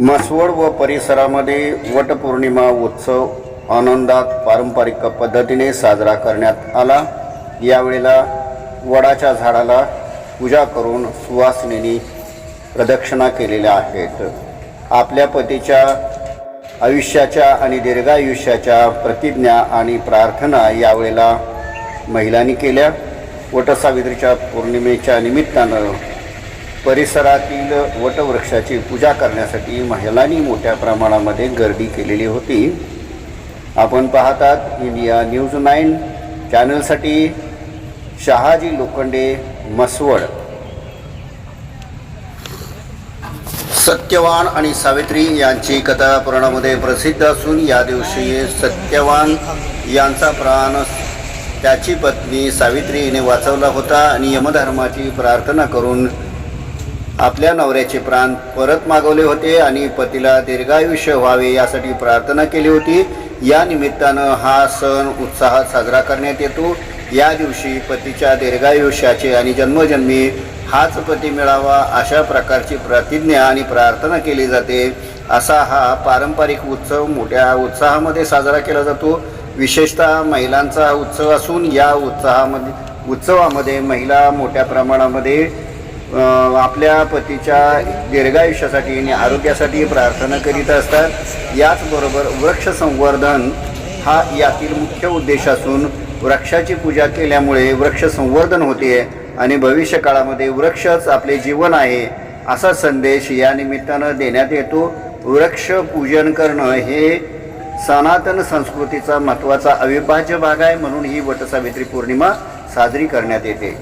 म्हसवड व परिसरामध्ये वटपौर्णिमा उत्सव आनंदात पारंपरिक पद्धतीने साजरा करण्यात आला. यावेळेला वडाच्या झाडाला पूजा करून सुवासिनींनी प्रदक्षिणा केलेल्या आहेत. आपल्या पतीच्या आयुष्याच्या आणि दीर्घायुष्याच्या प्रतिज्ञा आणि प्रार्थना यावेळेला महिलांनी केल्या. वटसावित्रीच्या पौर्णिमेच्या निमित्तानं परिसरातील वटवृक्षाची पूजा करण्यासाठी महिलांनी मोठ्या प्रमाणामध्ये गर्दी केलेली होती. आपण पाहतात इंडिया न्यूज नाईन चॅनलसाठी शहाजी लोखंडे मसवड सत्यवान आणि सावित्री यांची कथा पुराणामध्ये प्रसिद्ध असून या दिवशी सत्यवान यांचा प्राण त्याची पत्नी सावित्री हिने वाचवला होता आणि यमधर्माची प्रार्थना करून आपल्या नवऱ्याचे प्राण परत मागवले होते आणि पतीला दीर्घायुष्य व्हावे यासाठी प्रार्थना केली होती. या निमित्तानं हा सण उत्साहात साजरा करण्यात येतो. या दिवशी पतीच्या दीर्घायुष्याचे आणि जन्मजन्मी हाच पती मिळावा अशा प्रकारची प्रतिज्ञा आणि प्रार्थना केली जाते. असा हा पारंपरिक उत्सव मोठ्या उत्साहामध्ये साजरा केला जातो. विशेषतः महिलांचा उत्सव असून या उत्साहामध्ये उत्सवामध्ये महिला मोठ्या प्रमाणामध्ये आपल्या पतीच्या दीर्घायुष्यासाठी आणि आरोग्यासाठी प्रार्थना करीत असतात. याचबरोबर वृक्ष संवर्धन हा यातील मुख्य उद्देश असून वृक्षाची पूजा केल्यामुळे वृक्ष संवर्धन होते आणि भविष्य काळामध्ये वृक्षच आपले जीवन आहे असा संदेश या निमित्तानं देण्यात येतो. वृक्ष पूजन करणं हे सनातन संस्कृतीचा महत्त्वाचा अविभाज्य भाग आहे म्हणून ही वटसावित्री पौर्णिमा साजरी करण्यात येते.